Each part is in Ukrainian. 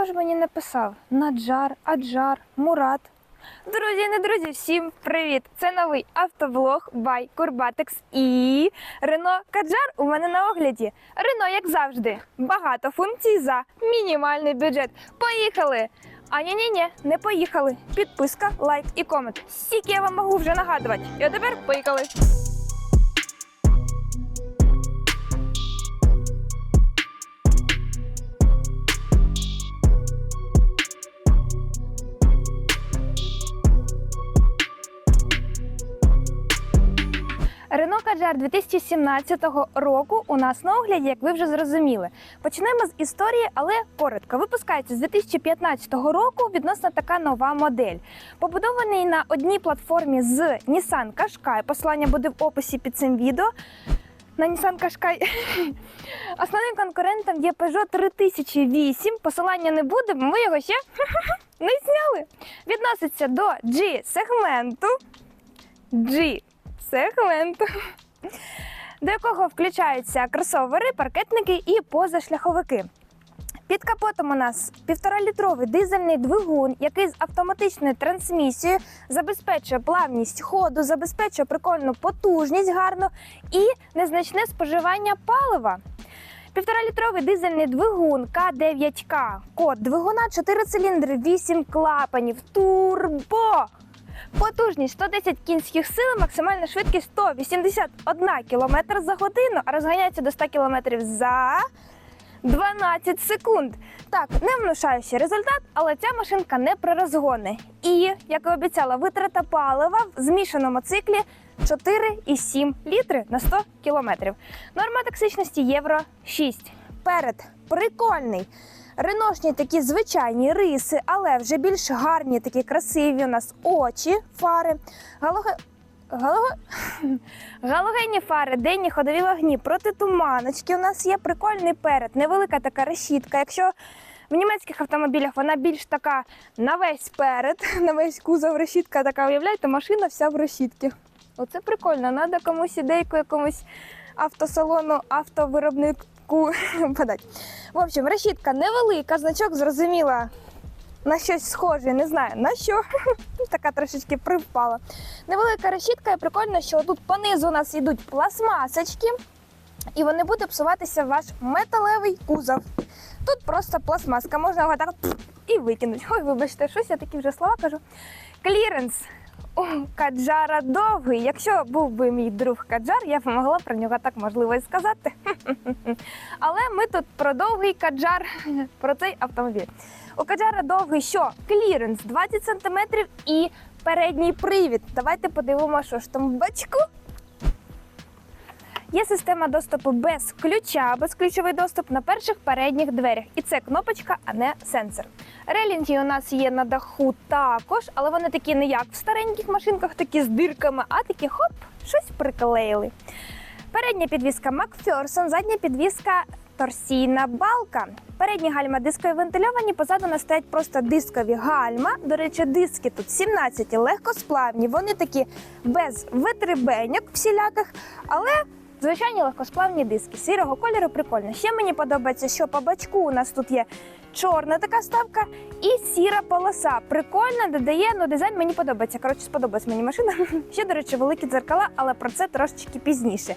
хто ж мені написав? Наджар, Аджар, Мурат. Друзі, не друзі, всім привіт! Це новий автоблог by Курбатекс і Рено Каджар у мене на огляді. Рено, як завжди, багато функцій за мінімальний бюджет. Поїхали! А ні, ні, ні, не поїхали. Підписка, лайк і комент. Стільки я вам можу вже нагадувати. І тепер поїхали. Каджар 2017 року у нас на огляді, як ви вже зрозуміли. Почнемо з історії, але коротко. Випускається з 2015 року відносно така нова модель. Побудований на одній платформі з Nissan Qashqai. Посилання буде в описі під цим відео. На Nissan Qashqai. Основним конкурентом є Peugeot 3008. Посилання не буде, бо ми його ще не зняли. Відноситься до G-сегменту. G сегменту, до якого включаються кросовери, паркетники і позашляховики. Під капотом у нас півторалітровий дизельний двигун, який з автоматичною трансмісією забезпечує плавність ходу, забезпечує прикольну потужність гарну і незначне споживання палива. Півторалітровий дизельний двигун К9К. Код двигуна 4 циліндри, 8 клапанів, турбо. Потужність 110 кінських сил, максимальна швидкість 181 км за годину, а розганяється до 100 км за 12 секунд. Так, не внушаючий результат, але ця машинка не про розгони. І, як і обіцяла, витрата палива в змішаному циклі 4,7 літри на 100 кілометрів. Норма токсичності євро 6. Перед прикольний. Реношні такі звичайні риси, але вже більш гарні, такі красиві у нас очі, фари. Галоге... Галого... Галогенні фари, денні ходові вогні, протитуманочки. У нас є прикольний перед, невелика така решітка. Якщо в німецьких автомобілях вона більш така на весь перед, на весь кузов решітка така, уявляєте, машина вся в решітці. Оце прикольно, треба комусь ідейку якомусь автосалону, автовиробнику подати. В общем, решітка невелика, значок зрозуміла. На щось схоже, не знаю на що. така трошечки привпала. Невелика решітка, і прикольно, що тут понизу у нас йдуть пластмасочки, і вони будуть псуватися ваш металевий кузов. Тут просто пластмаска, можна його так і викинути. Ой, вибачте, щось я такі вже слова кажу. Кліренс Каджара довгий. Якщо був би мій друг Каджар, я б могла про нього так можливо і сказати. Але ми тут про довгий Каджар, про цей автомобіль. У Каджара довгий що? Кліренс 20 см і передній привід. Давайте подивимося, що ж там в бачку. Є система доступу без ключа, безключовий доступ на перших передніх дверях. І це кнопочка, а не сенсор. Релінги у нас є на даху також, але вони такі не як в стареньких машинках, такі з дирками, а такі хоп, щось приклеїли. Передня підвіска Макферсон, задня підвіска торсійна балка. Передні гальма дискові вентильовані, позаду нас стоять просто дискові гальма. До речі, диски тут 17 легкосплавні. Вони такі без витребеньок всіляких, але звичайні легкосплавні диски сірого кольору. Прикольно. Ще мені подобається, що по бачку у нас тут є чорна така ставка і сіра полоса. Прикольно, додає, ну дизайн мені подобається. Коротше, сподобалась мені машина. Ще, до речі, великі дзеркала, але про це трошечки пізніше.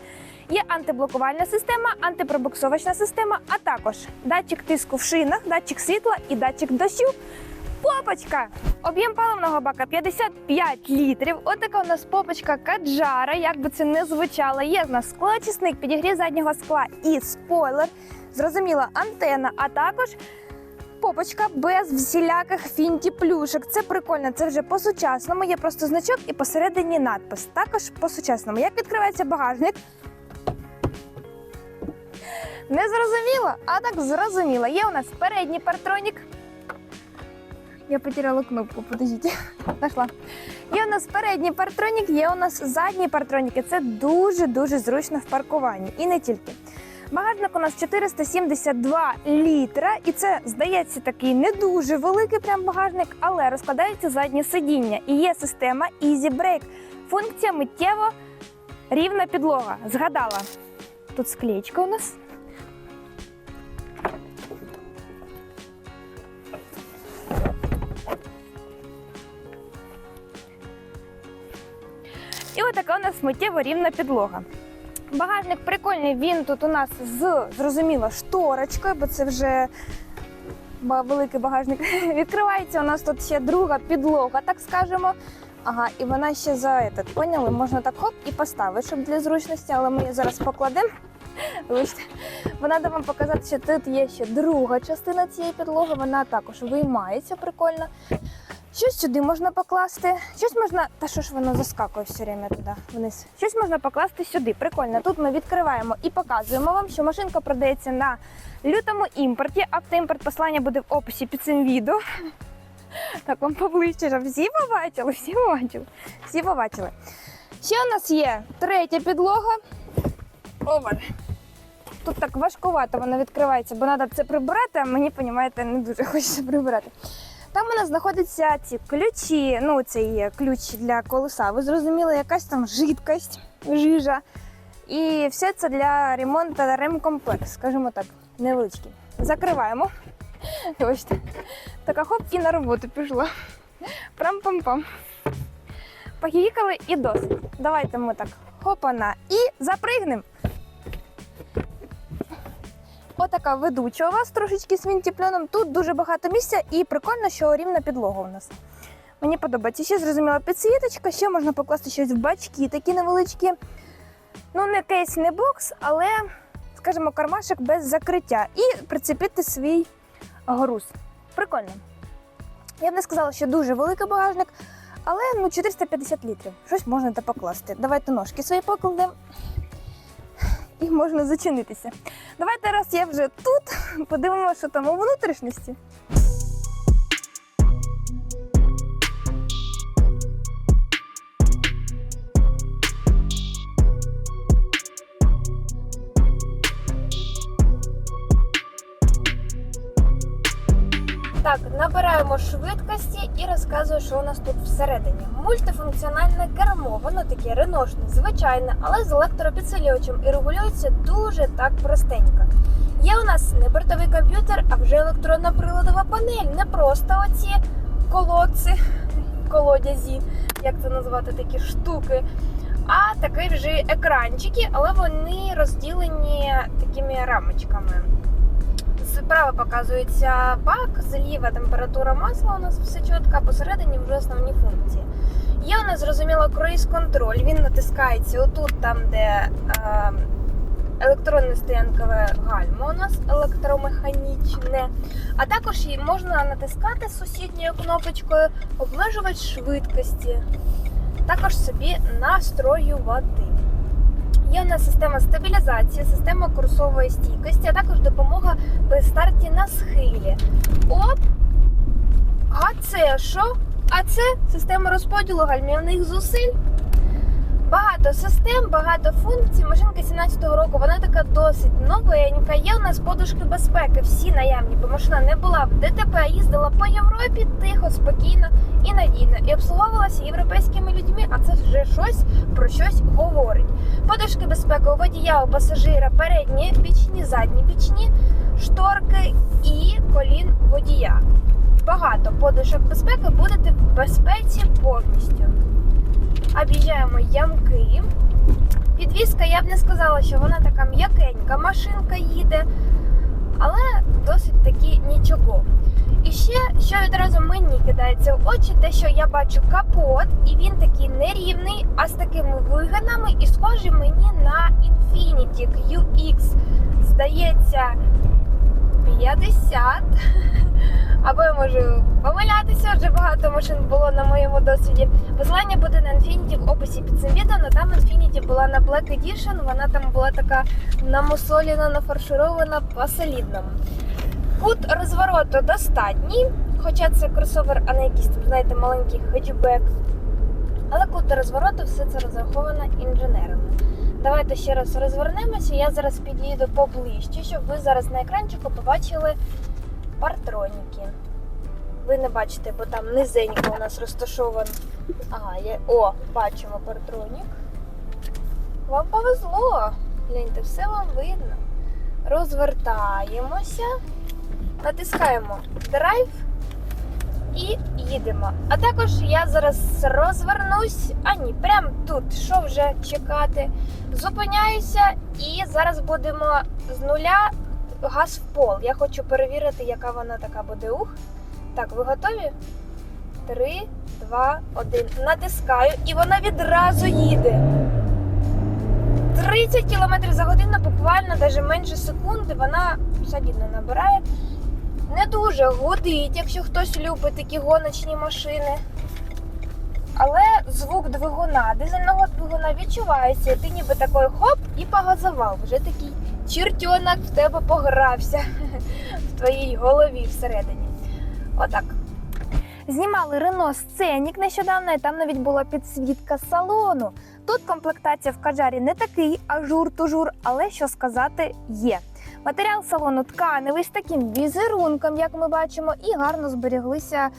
Є антиблокувальна система, антипробуксовочна система, а також датчик тиску в шинах, датчик світла і датчик дощу. Попочка! Об'єм паливного бака 55 літрів. Отака у нас попочка каджара. Як би це не звучало, є в нас склоочисник, підігрів заднього скла і спойлер. Зрозуміло, антенна, а також попочка без всіляких фінті-плюшок. Це прикольно, це вже по-сучасному. Є просто значок і посередині надпис. Також по-сучасному. Як відкривається багажник? Не зрозуміло, а так зрозуміло. Є у нас передній партронік. Я потеряла кнопку, подождіть. Нашла. Є у нас передній партронік, є у нас задній партронік. І це дуже-дуже зручно в паркуванні. І не тільки. Багажник у нас 472 літра, і це здається такий не дуже великий прям багажник, але розкладається заднє сидіння. І є система Easy Brake. Функція миттєво рівна підлога. Згадала. Тут склеєчка у нас. Така у нас миттєво рівна підлога. Багажник прикольний, він тут у нас з зрозуміло шторочкою, бо це вже великий багажник. Відкривається у нас тут ще друга підлога, так скажемо. Ага, і вона ще за этот, поняли? Можна так хоп і поставити, щоб для зручності, але ми її зараз покладемо. Бо треба вам показати, що тут є ще друга частина цієї підлоги, вона також виймається прикольно. Щось сюди можна покласти, щось можна. Та що ж воно заскакує все время туди вниз? Щось можна покласти сюди. Прикольно. Тут ми відкриваємо і показуємо вам, що машинка продається на лютому імпорті. Автоімпорт послання буде в описі під цим відео. Так, вам поближче, всі побачили, всі побачили, всі побачили. Ще у нас є третя підлога. Овер. Тут так важкувато вона відкривається, бо треба це прибирати, а мені, понімаєте, не дуже хочеться прибирати. Там у нас знаходяться ці ключі, ну цей ключ для колеса. Ви зрозуміли, якась там жидкость, жижа. І все це для ремонту ремкомплект, скажімо так, невеличкий. Закриваємо. Вибачте. Така хоп і на роботу пішла. Прам-пам-пам. Поїхали і досить. Давайте ми так хопана і запригнемо. Отака ведуча у вас трошечки з вінтіпленом. Тут дуже багато місця і прикольно, що рівна підлога у нас. Мені подобається. Ще зрозуміла підсвіточка, ще можна покласти щось в бачки, такі невеличкі. Ну, не кейс, не бокс, але, скажімо, кармашок без закриття. І прицепити свій груз. Прикольно. Я б не сказала, що дуже великий багажник, але ну 450 літрів. Щось можна та покласти. Давайте ножки свої покладемо. І можна зачинитися. Давайте раз я вже тут, подивимося, що там у внутрішності. Так, набираємо швидкості і розказую, що у нас тут всередині. Мультифункціональне кермо, воно таке реношне, звичайне, але з електропідсилювачем і регулюється дуже так простенько. Є у нас не бортовий комп'ютер, а вже електронна приладова панель, не просто оці колодці, колодязі, як це назвати, такі штуки. А такі вже екранчики, але вони розділені такими рамочками. Справа показується бак, зліва температура масла, у нас все чітко, посередині вже основні функції. Є у нас зрозуміло круїз-контроль, він натискається отут, там, де е, електронне стоянкове гальмо у нас електромеханічне. А також і можна натискати сусідньою кнопочкою обмежувач швидкості, також собі настроювати. Є у нас система стабілізації, система курсової стійкості, а також допомога при старті на схилі. Оп! А це що? А це система розподілу гальмівних зусиль. Багато систем, багато функцій. Машинка 17-го року, вона така досить новенька. Є у нас подушки безпеки, всі наявні, бо машина не була в ДТП, а їздила по Європі тихо, спокійно і надійно. І обслуговувалася європейськими людьми, а це вже щось про щось говорить. Подушки безпеки у водія, у пасажира, передні, бічні, задні бічні, шторки і колін водія. Багато подушок безпеки будете в безпеці повністю. Об'їжджаємо ямки. Підвізка, я б не сказала, що вона така м'якенька, машинка їде, але досить таки нічого. І ще, що відразу мені кидається в очі, те, що я бачу капот, і він такий нерівний, а з такими вигинами, і схожий мені на Infiniti QX. Здається, 50. Або я можу помилятися, вже багато машин було на моєму досвіді. Посилання буде на Infiniti в описі під цим відео, але там Infiniti була на Black Edition, вона там була така намусолена, нафарширована по-солідному. Кут розвороту достатній, хоча це кросовер, а не якийсь знаєте, маленький хетчбек. Але кут розвороту все це розраховано інженерами. Давайте ще раз розвернемося. Я зараз підійду поближче, щоб ви зараз на екранчику побачили партроніки. Ви не бачите, бо там низенько у нас розташований. Ага, є... О, бачимо партронік. Вам повезло. Гляньте, все вам видно. Розвертаємося, натискаємо драйв і їдемо. А також я зараз розвернусь. А ні, прямо тут. Що вже чекати? Зупиняюся і зараз будемо з нуля газ в пол. Я хочу перевірити, яка вона така буде. Ух. Так, ви готові? Три, два, один. Натискаю, і вона відразу їде. 30 км за годину, буквально навіть менше секунди, вона солідно набирає. Не дуже гудить, якщо хтось любить такі гоночні машини. Але звук двигуна, дизельного двигуна відчувається, ти ніби такий хоп і погазував. Вже такий чертенок в тебе погрався в твоїй голові всередині. Отак. Знімали Рено Сценік нещодавно, і там навіть була підсвітка салону. Тут комплектація в Каджарі не такий ажур-тужур, але що сказати є. Матеріал салону тканевий з таким візерунком, як ми бачимо, і гарно зберіглися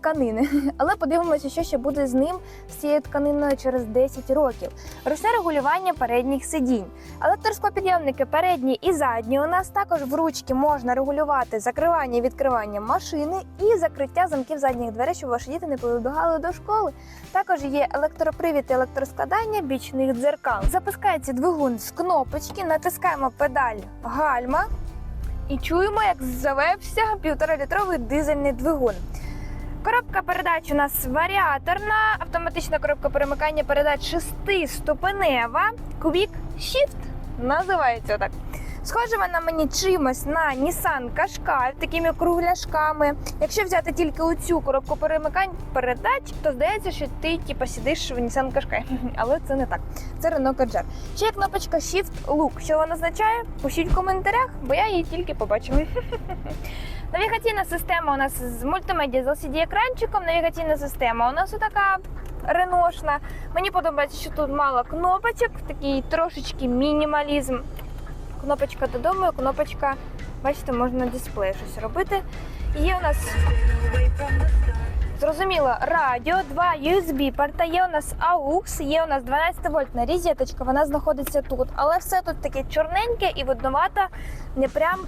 тканини. Але подивимося, що ще буде з ним з цією тканиною через 10 років. Ручне регулювання передніх сидінь. Електросклопідйомники передні і задні. У нас також в ручки можна регулювати закривання і відкривання машини і закриття замків задніх дверей, щоб ваші діти не побігали до школи. Також є електропривід і електроскладання бічних дзеркал. Запускається двигун з кнопочки, натискаємо педаль гальма і чуємо, як завевся півторалітровий дизельний двигун. Коробка передач у нас варіаторна, автоматична коробка перемикання передач шестиступенева. Quick Shift називається так. Схоже вона мені чимось на Nissan Qashqai, такими кругляшками. Якщо взяти тільки оцю коробку перемикань передач, то здається, що ти типу, сидиш в Nissan Qashqai. Але це не так. Це Renault Kadjar. Ще є кнопочка Shift Look. Що вона означає? Пишіть в коментарях, бо я її тільки побачила. Навігаційна система у нас з мультимедіа з LCD-екранчиком. Навігаційна система у нас така реношна. Мені подобається, що тут мало кнопочок, такий трошечки мінімалізм. Кнопочка додому, кнопочка, бачите, можна на дисплеї щось робити. Є у нас зрозуміло радіо, два USB порта, є у нас AUX, є у нас 12 вольтна розеточка, вона знаходиться тут. Але все тут таке чорненьке і видновато, не прям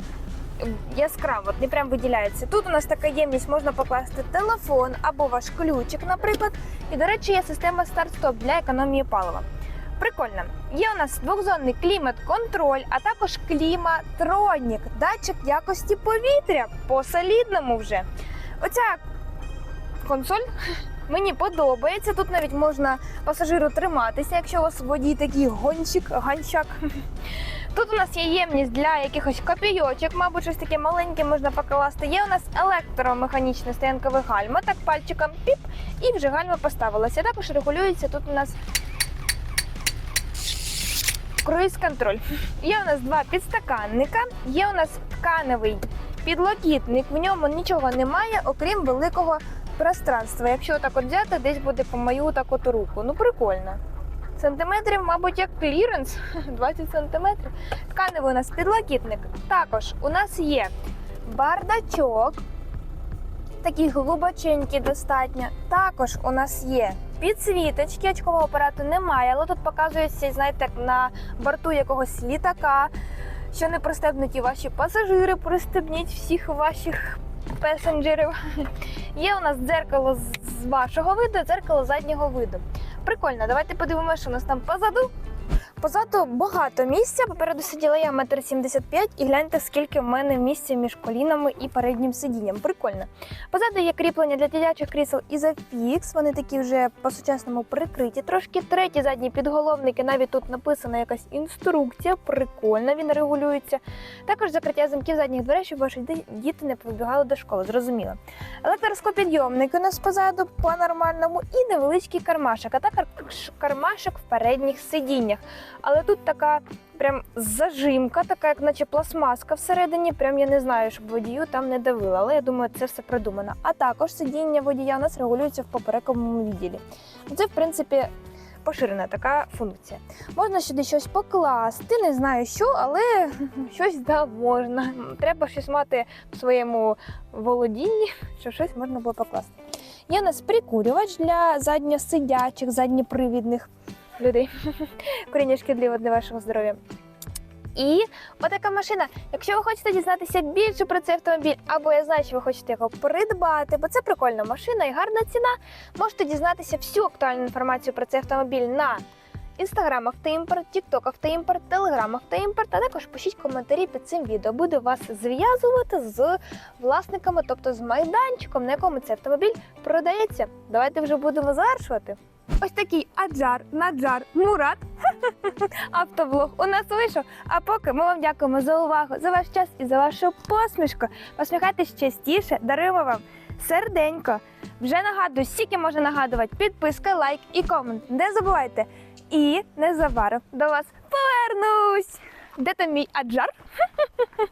яскраво, не прям виділяється. Тут у нас така ємність, можна покласти телефон або ваш ключик, наприклад. І, до речі, є система старт-стоп для економії палива. Прикольно. Є у нас двохзонний клімат-контроль, а також кліматронік, датчик якості повітря по солідному вже. Оця консоль мені подобається. Тут навіть можна пасажиру триматися, якщо у вас водій такий гонщик, ганщак. Тут у нас є ємність для якихось копійочок, мабуть, щось таке маленьке можна покласти. Є у нас електромеханічне стоянкове гальма, так пальчиком піп, і вже гальма поставилася. Також регулюється тут у нас круїз-контроль. Є у нас два підстаканника, є у нас тканевий підлокітник, в ньому нічого немає, окрім великого пространства. Якщо так от взяти, десь буде по мою так от руку. Ну прикольно. Сантиметрів, мабуть, як кліренс, 20 сантиметрів. Тканевий у нас підлокітник. Також у нас є бардачок, такий глибоченький достатньо. Також у нас є підсвіточки, очкового апарату немає, але тут показується, знаєте, на борту якогось літака, що не пристебнуті ваші пасажири, пристебніть всіх ваших пасенджерів. Є у нас дзеркало з вашого виду, дзеркало заднього виду. Прикольно, давайте подивимося, що у нас там позаду. Позаду багато місця. Попереду сиділа я метр сімдесят п'ять, і гляньте, скільки в мене місця між колінами і переднім сидінням. Прикольно. Позаду є кріплення для дитячих крісел Isofix. Вони такі вже по-сучасному прикриті. Трошки треті задні підголовники. Навіть тут написана якась інструкція. Прикольно, він регулюється. Також закриття замків задніх дверей, щоб ваші діти не побігали до школи. Зрозуміло. Електроскопідйомник у нас позаду по-нормальному і невеличкий кармашок, а також кармашок в передніх сидіннях. Але тут така прям зажимка, така, як наче пластмаска всередині. Прям я не знаю, щоб водію там не давило, але я думаю, це все придумано. А також сидіння водія у нас регулюється в поперековому відділі. Це, в принципі, поширена така функція. Можна сюди щось покласти, не знаю що, але щось да можна. Треба щось мати в своєму володінні, що щось можна було покласти. Є у нас прикурювач для задньосидячих, задньопривідних людей. Куріння шкідливо для вашого здоров'я. І отака машина. Якщо ви хочете дізнатися більше про цей автомобіль, або я знаю, що ви хочете його придбати, бо це прикольна машина і гарна ціна, можете дізнатися всю актуальну інформацію про цей автомобіль на Інстаграм Автоімпорт, Тікток Автоімпорт, Телеграм Автоімпорт, а також пишіть коментарі під цим відео. Буду вас зв'язувати з власниками, тобто з майданчиком, на якому цей автомобіль продається. Давайте вже будемо завершувати. Ось такий аджар, наджар, мурат. Автоблог у нас вийшов. А поки ми вам дякуємо за увагу, за ваш час і за вашу посмішку. Посміхайтесь частіше, даруємо вам серденько. Вже нагадую, скільки може нагадувати підписка, лайк і комент. Не забувайте. І незабаром до вас повернусь. Де там мій аджар?